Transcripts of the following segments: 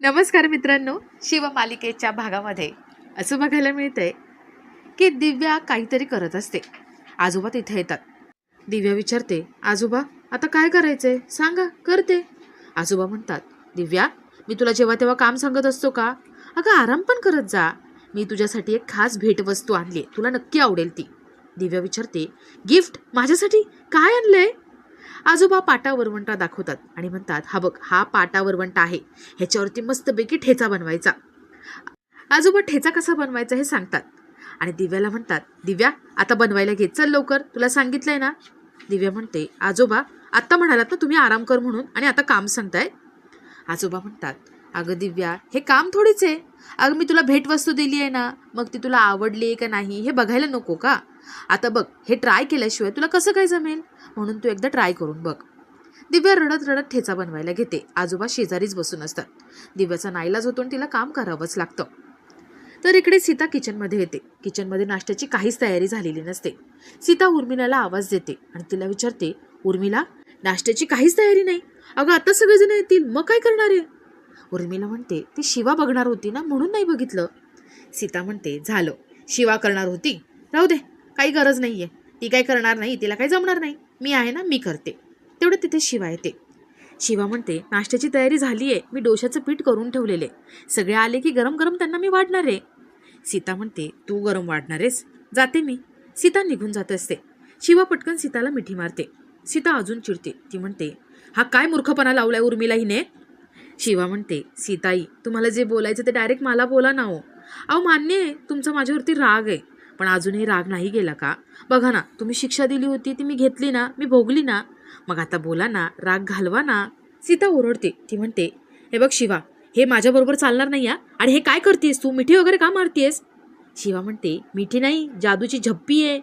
नमस्कार मित्रांनो शिवमालिकेच्या भागामध्ये असं बघायला मिळतंय की दिव्या काहीतरी करत असते. आजोबा तिथे येतात. दिव्या विचारते आजोबा आता काय करायचंय? सांगा करते. आजोबा म्हणतात दिव्या मी तुला जेव्हा तेव्हा काम सांगत असतो का? अगं आराम पण करत जा. मी तुझ्यासाठी एक खास भेटवस्तू आणली तुला नक्की आवडेल ती. दिव्या विचारते गिफ्ट माझ्यासाठी? काय आणलंय? आजोबा पाटा वरवंटा दाखवतात आणि म्हणतात हा बघ हा पाटा वरवंटा आहे. ह्याच्यावरती मस्तपैकी ठेचा बनवायचा. आजोबा ठेचा कसा बनवायचा हे सांगतात. आणि दिव्याला म्हणतात दिव्या आता बनवायला घेत चल लवकर. तुला सांगितलंय ना? दिव्या म्हणते आजोबा आत्ता म्हणालात ना तुम्ही आराम कर म्हणून आणि आता काम सांगताय? आजोबा म्हणतात अगं दिव्या हे काम थोडीच आहे. अगं मी तुला भेटवस्तू दिली आहे ना मग ती तुला आवडली आहे का नाही हे बघायला नको का? आता बघ हे ट्राय केल्याशिवाय तुला कसं काय जमेल? म्हणून तू एकदा ट्राय करून बघ. दिव्या रडत रडत ठेचा बनवायला घेते. आजोबा शेजारीच बसून असतात. दिव्याचा नाईलाज होतो आणि तिला काम करावंच लागतं. तर इकडे सीता किचनमध्ये येते. किचनमध्ये नाश्त्याची काहीच तयारी झालेली नसते. सीता उर्मिलाला आवाज देते आणि तिला विचारते उर्मिला नाश्त्याची काहीच तयारी नाही? अगं आता सगळेजण येतील मग काय करणार आहे? उर्मिला म्हणते ती शिवा बघणार होती ना म्हणून नाही बघितलं. सीता म्हणते झालं. शिवा करणार होती. राहू दे काही गरज नाही आहे ती काय करणार नाही तिला काही जमणार नाही. मी आहे ना मी करते. तेवढं तिथे शिवा येते. शिवा म्हणते नाश्त्याची तयारी झाली आहे मी डोशाचं पीठ करून ठेवलेले. सगळे आले की गरम गरम त्यांना मी वाढणार आहे. सीता म्हणते तू गरम वाढणार आहेस. जाते मी. सीता निघून जात असते. शिवा पटकन सीताला मिठी मारते. सीता अजून चिडते. ती म्हणते हा काय मूर्खपणा लावलाय उर्मिला हिने? शिवा म्हणते सीताई तुम्हाला जे बोलायचं ते डायरेक्ट मला बोला ना हो. अहो मान्य आहे तुमचा माझ्यावरती राग आहे. पण अजूनही राग नाही गेला का? बघा ना तुम्ही शिक्षा दिली होती ती मी घेतली ना मी भोगली ना. मग आता बोला ना राग घालवा ना. सीता ओरडते ती म्हणते हे बघ शिवा हे माझ्याबरोबर चालणार नाही या आणि हे काय करतेस तू? मिठी वगैरे का मारतेस? शिवा म्हणते मिठी नाही जादूची झप्पी आहे.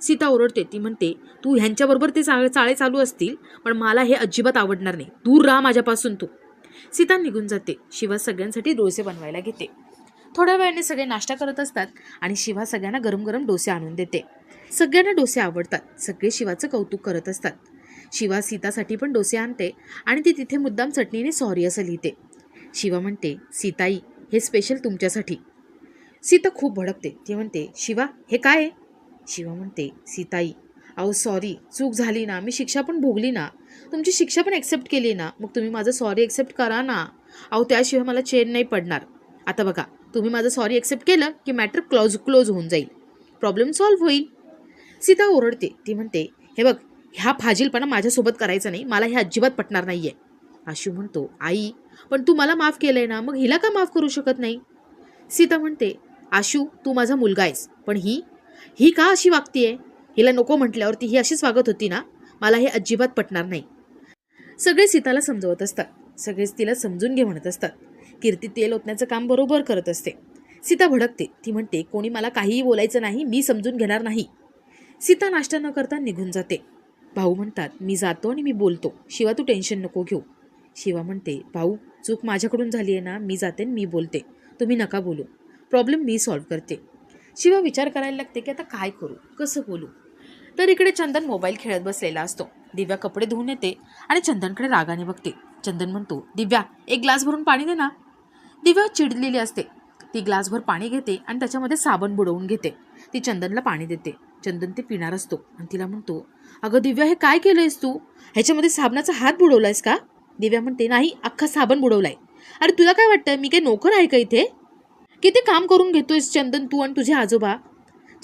सीता ओरडते ती म्हणते तू ह्यांच्याबरोबर ते चाळे चाळे चालू असतील पण मला हे अजिबात आवडणार नाही. दूर राहा माझ्यापासून तू. सीता निघून जाते. शिवा सगळ्यांसाठी डोसे बनवायला घेते. थोड्या वेळाने सगळे नाश्ता करत असतात आणि शिवा सगळ्यांना गरम गरम डोसे आणून देते. सगळ्यांना डोसे आवडतात. सगळे शिवाचं कौतुक करत असतात. शिवा सीतासाठी पण डोसे आणते आणि ती तिथे मुद्दाम चटणीने सॉरी असं लिहिते. शिवा म्हणते सीताई हे स्पेशल तुमच्यासाठी. सीता खूप भडकते. ती म्हणते शिवा हे काय आहे? शिवा म्हणते सीताई अहो सॉरी चूक झाली ना. मी शिक्षा पण भोगली ना. तुमची शिक्षा पण ॲक्सेप्ट केली ना. मग तुम्ही माझं सॉरी ॲक्सेप्ट करा ना. अहो त्याशिवाय मला चेन नाही पडणार. आता बघा. तुम्ही माझं सॉरी ॲक्सेप्ट केलं की मॅटर क्लोज क्लोज होऊन जाईल. प्रॉब्लेम सॉल्व्ह होईल. सीता ओरडते. ती म्हणते हे बघ ह्या फाजीलपणा माझ्यासोबत करायचा नाही. मला हे अजिबात पटणार नाही आहे आशू म्हणतो आई पण तू मला माफ केलं आहे ना. मग हिला का माफ करू शकत नाही? सीता म्हणते आशू तू माझा मुलगा आहेस. पण ही ही का अशी वागतीये? हिला नको म्हटल्यावरती ही अशीच वागत होती ना मला हे अजिबात पटणार नाही. सगळे सीताला समजवत असतात. सगळेच तिला समजून घे म्हणत असतात. कीर्ती तेल ओतण्याचं काम बरोबर करत असते. सीता भडकते. ती म्हणते कोणी मला काहीही बोलायचं नाही मी समजून घेणार नाही. सीता नाश्ता न करता निघून जाते. भाऊ म्हणतात मी जातो आणि मी बोलतो. शिवा तू टेन्शन नको घेऊ. शिवा म्हणते भाऊ चूक माझ्याकडून झाली आहे ना मी जाते आणि मी बोलते. तुम्ही नका बोलू. प्रॉब्लेम मी सॉल्व्ह करते. शिवा विचार करायला लागते की आता काय करू? कसं बोलू? तर इकडे चंदन मोबाईल खेळत बसलेला असतो. दिव्या कपडे धुवून येते आणि चंदनकडे रागाने बघते. चंदन म्हणतो दिव्या एक ग्लास भरून पाणी दे ना. दिव्या चिडलेली असते. ती ग्लासभर पाणी घेते आणि त्याच्यामध्ये साबण बुडवून घेते. ती चंदनला पाणी देते. चंदन ते पिणार असतो आणि तिला म्हणतो अगं दिव्या हे काय केलंयस तू? ह्याच्यामध्ये साबणाचा हात बुडवलायस का? दिव्या म्हणते नाही अख्खा साबण बुडवलाय. अरे तुला काय वाटतं मी काही नोकर आहे का इथे? किती काम करून घेतोयस चंदन तू आणि तुझे आजोबा?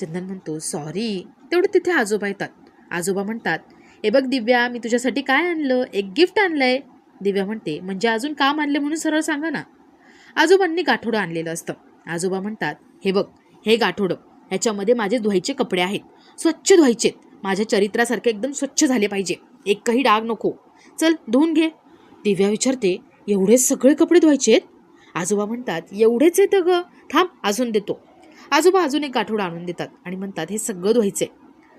चंदन म्हणतो सॉरी तेवढं तिथे आजोबा येतात. आजोबा म्हणतात हे बघ दिव्या मी तुझ्यासाठी काय आणलं? एक गिफ्ट आणलंय. दिव्या म्हणते म्हणजे अजून काम आणले म्हणून सरळ सांगा ना. आजोबांनी गाठोडं आणलेलं असतं. आजोबा म्हणतात हे बघ हे गाठोडं ह्याच्यामध्ये माझे धुवायचे कपडे आहेत. स्वच्छ धुवायचेत माझ्या चरित्रासारखे एकदम स्वच्छ झाले पाहिजे. एकही डाग नको. चल धुवून घे. दिव्या विचारते एवढे सगळे कपडे धुवायचे आहेत? आजोबा म्हणतात एवढेच आहेत ग थांब अजून देतो. आजोबा अजून एक गाठोडा आणून देतात आणि म्हणतात हे सगळं धुवायचंय.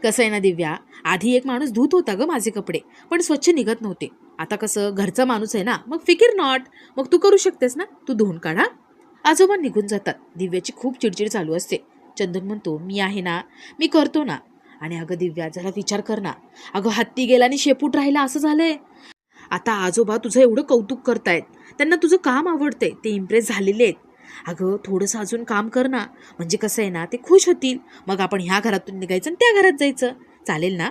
कसं आहे ना दिव्या? आधी एक माणूस धुत होता ग माझे कपडे पण स्वच्छ निघत नव्हते. आता कसं घरचा माणूस आहे ना मग फिकीर नॉट मग तू करू शकतेस ना? तू धुवून काढा आजोबा निघून जातात. दिव्याची खूप चिडचिड चालू असते. चंदन म्हणतो मी आहे ना मी करतो ना. आणि अगं दिव्या जरा विचार कर ना. अगं हत्ती गेला आणि शेपूट राहिला असं झालंय. आता आजोबा तुझं एवढं कौतुक करतायत. त्यांना तुझं काम आवडतंय. ते इम्प्रेस झालेले आहेत. अगं थोडंसं अजून काम कर ना. म्हणजे कसं आहे ना ते खुश होतील. मग आपण ह्या घरातून निघायचं आणि त्या घरात जायचं. चालेल ना?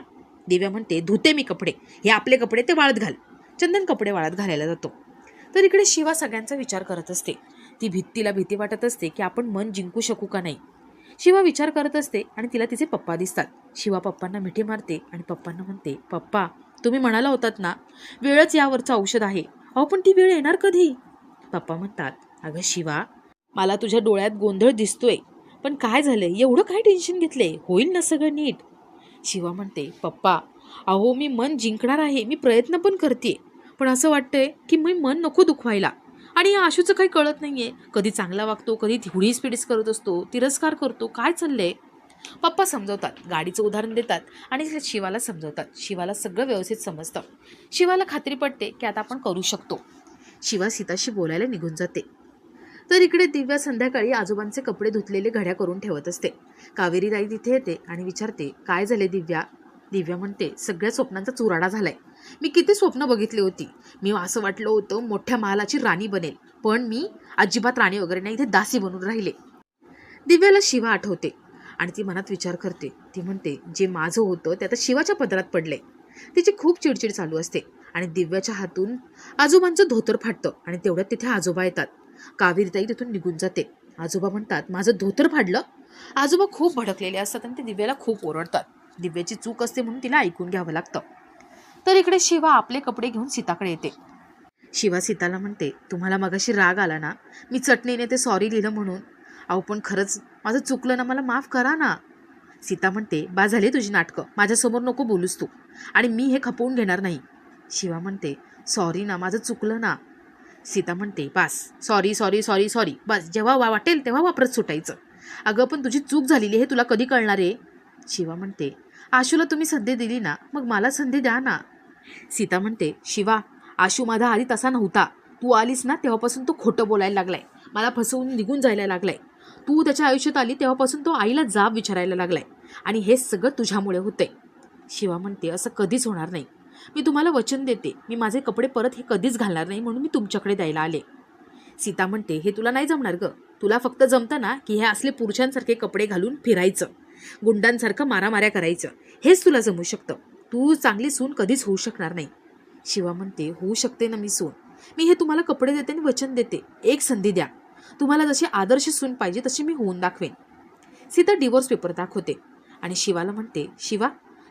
दिव्या म्हणते धुते मी कपडे. हे आपले कपडे ते वाळत घाल. चंदन कपडे वाळत घालायला जातो. तर इकडे शिवा सगळ्यांचा विचार करत असते. ती भीतीला भीती वाटत असते की आपण मन जिंकू शकू का नाही. शिवा विचार करत असते आणि तिला तिचे पप्पा दिसतात. शिवा पप्पांना मिठी मारते आणि पप्पांना म्हणते पप्पा तुम्ही म्हणाला होतात ना वेळच यावरचं औषध आहे. अहो पण ती वेळ येणार कधी? पप्पा म्हणतात अगं शिवा मला तुझ्या डोळ्यात गोंधळ दिसतोय. पण काय झालंय? एवढं काय टेन्शन घेतलंय? होईल ना सगळं नीट? शिवा म्हणते पप्पा अहो मी मन जिंकणार आहे. मी प्रयत्न पण करते पण असं वाटतंय की मी मन नको दुखवायला. आणि या आशूचं काही कळत नाही आहे कधी चांगला वागतो कधी थिवडीस पिडीस करत असतो तिरस्कार करतो. काय चाललंय? पप्पा समजवतात. गाडीचं उदाहरण देतात आणि शिवाला समजवतात. शिवाला सगळं व्यवस्थित समजतं. शिवाला खात्री पडते की आता आपण करू शकतो. शिवा सीताशी बोलायला निघून जाते. तर इकडे दिव्या संध्याकाळी आजोबांचे कपडे धुतलेले घड्या करून ठेवत असते. कावेरी ताई तिथे येते आणि विचारते काय झाले दिव्या? दिव्या म्हणते सगळ्या स्वप्नांचा चुराडा झालाय. मी किती स्वप्न बघितली होती. मी असं वाटलं होतं मोठ्या महालाची राणी बनेल. पण मी अजिबात राणी वगैरे नाही इथे दासी बनून राहिले. दिव्याला शिवा आठवते आणि ती मनात विचार करते. ती म्हणते जे माझं होतं ते आता शिवाच्या पदरात पडले तिची खूप चिडचिड चालू असते आणि दिव्याच्या हातून आजोबांचं धोतर फाटतं आणि तेवढ्यात तिथे आजोबा येतात. कावेरीताई तिथून निघून जाते. आजोबा म्हणतात माझं धोतर फाडलं. आजोबा खूप भडकलेले असतात आणि ते दिव्याला खूप ओरडतात. दिव्याची चूक असते म्हणून तिला ऐकून घ्यावं लागतं. तर इकडे शिवा आपले कपडे घेऊन सीताकडे येते. शिवा सीताला म्हणते तुम्हाला मगाशी राग आला ना? मी चटणीने ते सॉरी लिहिलं म्हणून. अहो पण खरंच माझं चुकलं ना मला माफ करा ना. सीता म्हणते बा झाले तुझी नाटकं. माझ्यासमोर नको बोलूस तू. आणि मी हे खपवून घेणार नाही. शिवा म्हणते सॉरी ना माझं चुकलं ना. सीता म्हणते बास सॉरी सॉरी सॉरी सॉरी बस जेव्हा वा वाटेल तेव्हा वापरत सुटायचं. अगं पण तुझी चूक झालेली हे तुला कधी कळणार आहे? शिवा म्हणते आशूला तुम्ही संधी दिली ना मग मला संधी द्या ना. सीता म्हणते शिवा आशू माझा आधी तसा नव्हता. तू आलीस ना तेव्हापासून तो खोटं बोलायला लागलाय. मला फसवून निघून जायला लागलाय. तू त्याच्या आयुष्यात आली तेव्हापासून तो आईला जाब विचारायला लागलाय. आणि हे सगळं तुझ्यामुळे होतंय. शिवा म्हणते असं कधीच होणार नाही. मी तुम्हाला वचन देते. मी माझे कपडे परत हे कधीच घालणार नाही म्हणून मी तुमच्याकडे द्यायला आले. सीता म्हणते हे तुला नाही जमणार ग. तुला फक्त जमतं ना की हे असले पुरुषांसारखे कपडे घालून फिरायचं. गुंडांसारखं मारामाऱ्या करायचं. हेच तुला जमू शकतं. तू चांगली सून कधीच होऊ शकणार नाही. शिवा म्हणते होऊ शकते ना मी सून. मी हे तुम्हाला कपडे देते आणि वचन देते. एक संधी द्या. तुम्हाला जशी आदर्श सून पाहिजे तशी मी होऊन दाखवेन. सीता डिवोर्स पेपर दाखवते आणि शिवाला म्हणते शिवा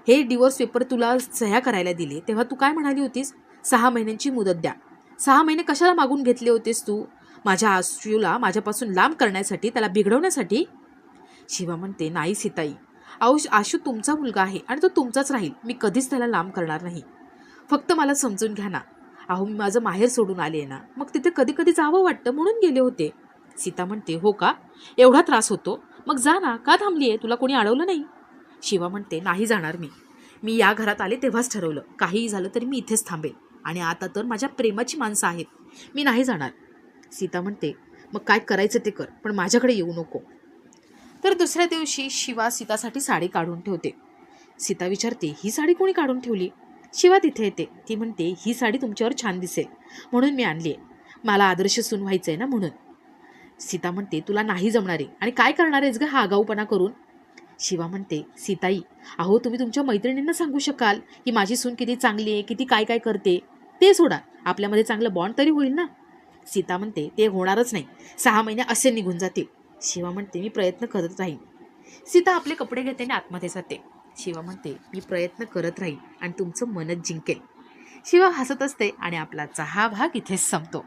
हे डिवोर्स पेपर तुला सह्या करायला दिले. तेव्हा तू काय म्हणाली होतीस? सहा महिन्यांची मुदत द्या. सहा महिने कशाला मागून घेतले होतेस तू? माझ्या आशूला माझ्यापासून लांब करण्यासाठी त्याला बिघडवण्यासाठी? शिवा म्हणते नाही सीताई. आऊ आशू तुमचा मुलगा आहे आणि तो तुमचाच राहील. मी कधीच त्याला लांब करणार नाही. फक्त मला समजून घ्या ना. अहो मी माझं माहेर सोडून आले आहे ना. मग तिथे कधी कधी जावं वाटतं म्हणून गेले होते. सीता म्हणते हो का? एवढा त्रास होतो. मग जा ना. का थांबली आहे तुला कोणी अडवलं नाही? शिवा म्हणते नाही जाणार मी. मी या घरात आले तेव्हाच ठरवलं. काहीही झालं तरी मी इथेच थांबेल आणि आता तर माझ्या प्रेमाची माणसं आहेत. मी नाही जाणार. सीता म्हणते मग काय करायचं ते कर पण माझ्याकडे येऊ नको. तर दुसऱ्या दिवशी शिवा सीतासाठी साडी काढून ठेवते. सीता विचारते ही साडी कोणी काढून ठेवली? शिवा तिथे येते. ती म्हणते ही साडी तुमच्यावर छान दिसेल. म्हणून मी आणली आहे. मला आदर्श सून व्हायचं आहे ना म्हणून. सीता म्हणते तुला नाही जमणार आहे. आणि काय करणार आहेस ग हा आगाऊपणा करून? शिवा म्हणते सीताई अहो तुम्ही तुमच्या मैत्रिणींना सांगू शकाल की माझी सून किती चांगली आहे किती काय काय करते? ते सोडा आपल्यामध्ये चांगलं बॉन्ड तरी होईल ना? सीता म्हणते ते होणारच नाही. सहा महिने असे निघून जातील. शिवा म्हणते मी प्रयत्न करत राहीन. सीता आपले कपडे घेते आणि आतमध्ये जाते. शिवा म्हणते मी प्रयत्न करत राहीन आणि तुमचं मनच जिंकेल. शिवा हसत असते आणि आपला हा भाग इथेच संपतो.